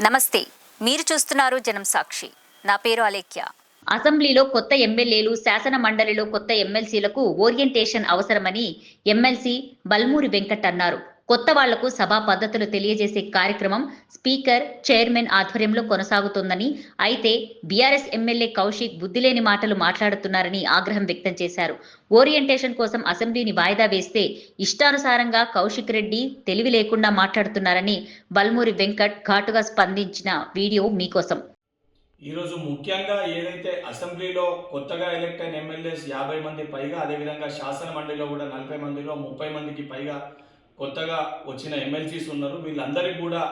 నమస్తే మీరు చూస్తున్నారు జనం సాక్షి. నా పేరు అలేఖ్య. అసెంబ్లీలో కొత్త ఎమ్మెల్యేలు శాసన మండలిలో కొత్త ఎమ్మెల్సీలకు ఓరియంటేషన్ అవసరమని M L C Balmoori Venkat అన్నారు. కొత్త వాళ్ళకు సభా పద్ధతులు తెలియజేసే కార్యక్రమం స్పీకర్ చైర్మన్ ఆధ్వర్యంలో కొనసాగుతోందని అయితే బీఆర్ఎస్ ఎమ్మెల్యే కౌశిక్ బుద్ధిలేని మాటలు మాట్లాడుతున్నారని ఆగ్రహం వ్యక్తం చేశారు. ఓరియంటేషన్ కోసం అసెంబ్లీని వాయిదా వేస్తే ఇష్టానుసారంగా కౌశిక్ రెడ్డి తెలివి లేకుండా మాట్లాడుతున్నారని బల్మూరి వెంకట్ ఘాటుగా స్పందించిన వీడియో మీకోసం. ఈరోజు ముఖ్యంగా ఏదైతే అసెంబ్లీలో కొత్తగా ఎలక్ట్ అయిన ఎమ్మెల్యేస్ యాభై మంది పైగా అదేవిధంగా శాసన మండలిలో కూడా నలభై మందిలో ముప్పై మందికి పైగా కొత్తగా వచ్చిన ఎమ్మెల్సీస్ ఉన్నారు. వీళ్ళందరికీ కూడా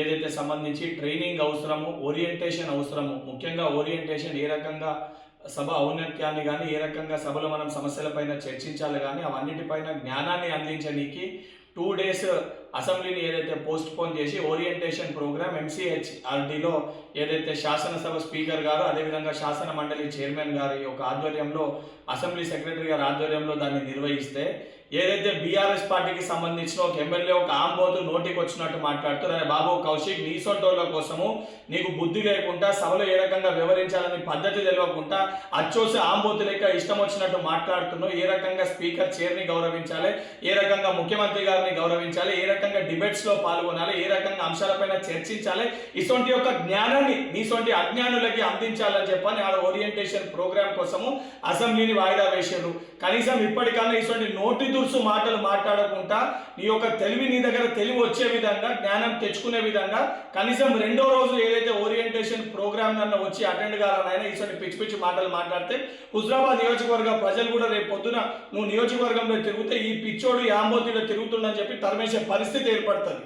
ఏదైతే సంబంధించి ట్రైనింగ్ అవసరము ఓరియంటేషన్ అవసరము ముఖ్యంగా ఓరియంటేషన్ ఏ రకంగా సభ ఔన్నత్యాన్ని కానీ ఏ రకంగా సభలో మనం సమస్యలపైన చర్చించాలి కానీ అవన్నిటిపైన జ్ఞానాన్ని అందించడానికి టూ డేస్ అసెంబ్లీని ఏదైతే పోస్ట్ పోన్ చేసి ఓరియంటేషన్ ప్రోగ్రామ్ ఎంసీహెచ్ఆర్డీలో ఏదైతే శాసనసభ స్పీకర్ గారు అదేవిధంగా శాసన మండలి చైర్మన్ గారి యొక్క ఆధ్వర్యంలో అసెంబ్లీ సెక్రటరీ గారి ఆధ్వర్యంలో దాన్ని నిర్వహిస్తే ఏదైతే బీఆర్ఎస్ పార్టీకి సంబంధించిన ఒక ఎమ్మెల్యే ఒక ఆంబోతు నోటికి వచ్చినట్టు మాట్లాడుతూ అరే బాబు కౌశిక్ నీ సొంటోళ్ళ కోసము నీకు బుద్ధి లేకుండా సభలో ఏ రకంగా వివరించాలని పద్ధతి తెలియకుండా అచ్చోసి ఆంబోతు లెక్క ఇష్టం వచ్చినట్టు మాట్లాడుతున్నావు ఏ రకంగా స్పీకర్ చైర్ని గౌరవించాలి ఏ రకంగా ముఖ్యమంత్రి గారిని గౌరవించాలి ఏ రకంగా డిబేట్స్లో పాల్గొనాలి ఏ రకంగా అంశాలపైన చర్చించాలి ఇటువంటి యొక్క జ్ఞానాన్ని నీసొంటి అజ్ఞానులకి అందించాలని చెప్పని ఆడ ఓరియంటేషన్ ప్రోగ్రామ్ కోసము అసెంబ్లీని వాయిదా వేశారు కనీసం ఇప్పటికన్నా ఇటువంటి నోటి దురుసు మాటలు మాట్లాడకుండా నీ యొక్క తెలివి నీ దగ్గర తెలివి వచ్చే విధంగా జ్ఞానం తెచ్చుకునే విధంగా కనీసం రెండో రోజు ఏదైతే ఓరియంటేషన్ ప్రోగ్రామ్ నన్ను వచ్చి అటెండ్ కావాలనైనా ఇటువంటి పిచ్చి పిచ్చి మాటలు మాట్లాడితే హుజరాబాద్ నియోజకవర్గ ప్రజలు కూడా రేపు పొద్దున నువ్వు నియోజకవర్గంలో తిరిగితే ఈ పిచ్చోడు యాంబోతిలో తిరుగుతుండని చెప్పి తరిమేసే పరిస్థితి ఏర్పడుతుంది